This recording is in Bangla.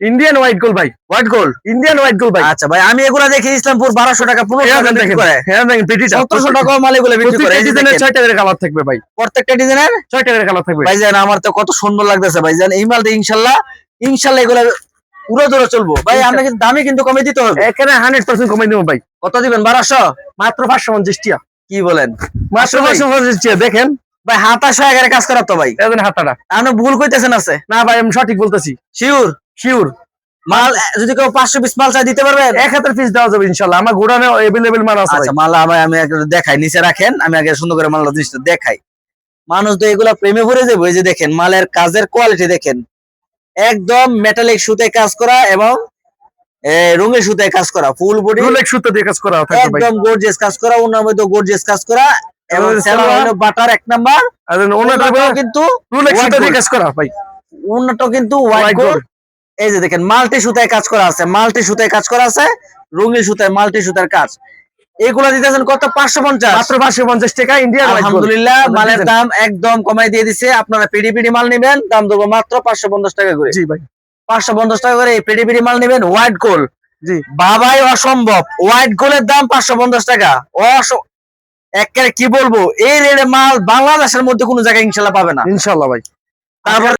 ইন্ডিয়ান হোয়াইট গোল ভাই white goal Indian white goal ভাই। আচ্ছা ভাই আমি এগুলা দেখি ইসলামপুর বারোশো টাকা পনেরোশো হ্যাঁ টাকা বিক্রি দেখেন করে। হ্যাঁ দেখেন পেটিটা। সতেরোশো টাকা মাল এগুলো বিক্রি করে ডিজাইনের দেখেন, ছয়টা কালার থাকবে ভাই। প্রত্যেকটা ডিজাইনের ছয়টা টাকার কালার থাকবে। ভাইজান আমার তো কত সুন্দর লাগতেছে ভাইজান। এই মালটা ইনশাল্লাহ ইনশাল্লাহ এগুলা উড়ো ধরে চলবো। ভাই ইনশাল্লাহ। আপনাকে দামে কিন্তু কমে দিতে হবে। এখানে হান্ড্রেড পার্সেন্ট কমাই দেবো ভাই। কত দিবেন? বারোশো? মাত্র পাঁচশো পঞ্চাশ টিয়া। কি বলেন? মাত্র আসলেই? পাঁচশো পঞ্চাশ টিয়া দেখেন। ভাই হাতাশো এগারে কাজ করার তো ভাই। হাতাটা। আপনি ভুল কইতেছেন আছে। না ভাই আমি সঠিক বলতেছি। শিওর শিওর মাল যদি কেউ পাঁচশো পিস মাল চাই দিতে পারবেন? এক হাতের পিস দেওয়া যাবে ইনশাল্লাহ। আমার গোডানে এভেলেবেল মাল আছে আচ্ছা মাল আমি আমি দেখাই নিচে রাখেন আমি আগে সুন্দর করে মালটা জিনিসটা দেখাই। মানুষ তো এগুলা প্রেমে ভরে যাবে যে দেখেন মালের কাজের কোয়ালিটি দেখেন। একদম মেটালিক সুতে কাজ করা এবং রঙের সুতে কাজ করা ফুল বডি রুলেক সুতো দিয়ে কাজ করা একদম গর্জিয়াস কাজ করা ওনার মধ্যে গর্জিয়াস কাজ করা এবং এবং হলো বাটার এক নাম্বার। আর ওনাটা কিন্তু রুলেক দিয়ে কাজ করা ভাই। ওনাটাও কিন্তু হোয়াইট গোল্ড এই যে দেখেন মাল্টি সুতায় কাজ করা আছে মাল্টি সুতায় কাজ করা আছে রঙিন সুতায় মাল্টি সুতার কাজ। এগুলা দিতেছেন কত? পাঁচশো পঞ্চাশ। মাত্র পাঁচশো পঞ্চাশ টাকা ইন্ডিয়ান আলহামদুলিল্লাহ মালের দাম একদম কমাই দিয়ে দিছে। আপনারা পিডি পিডি মাল নেবেন দাম দেবো মাত্র পাঁচশো পঞ্চাশ টাকা করে। জি ভাই। পাঁচশো পঞ্চাশ টাকা করে পিডি পিডি মাল নেবেন হোয়াইট গোল্ড জি। বাবাই অসম্ভব। হোয়াইট গোল্ডের দাম পাঁচশো পঞ্চাশ টাকা। একেবারে কি বলব? এই রেটে মাল বাংলাদেশের মধ্যে কোনো জায়গায় ইনশাল্লাহ পাবে না। ইনশাল্লাহ ভাই। তারপর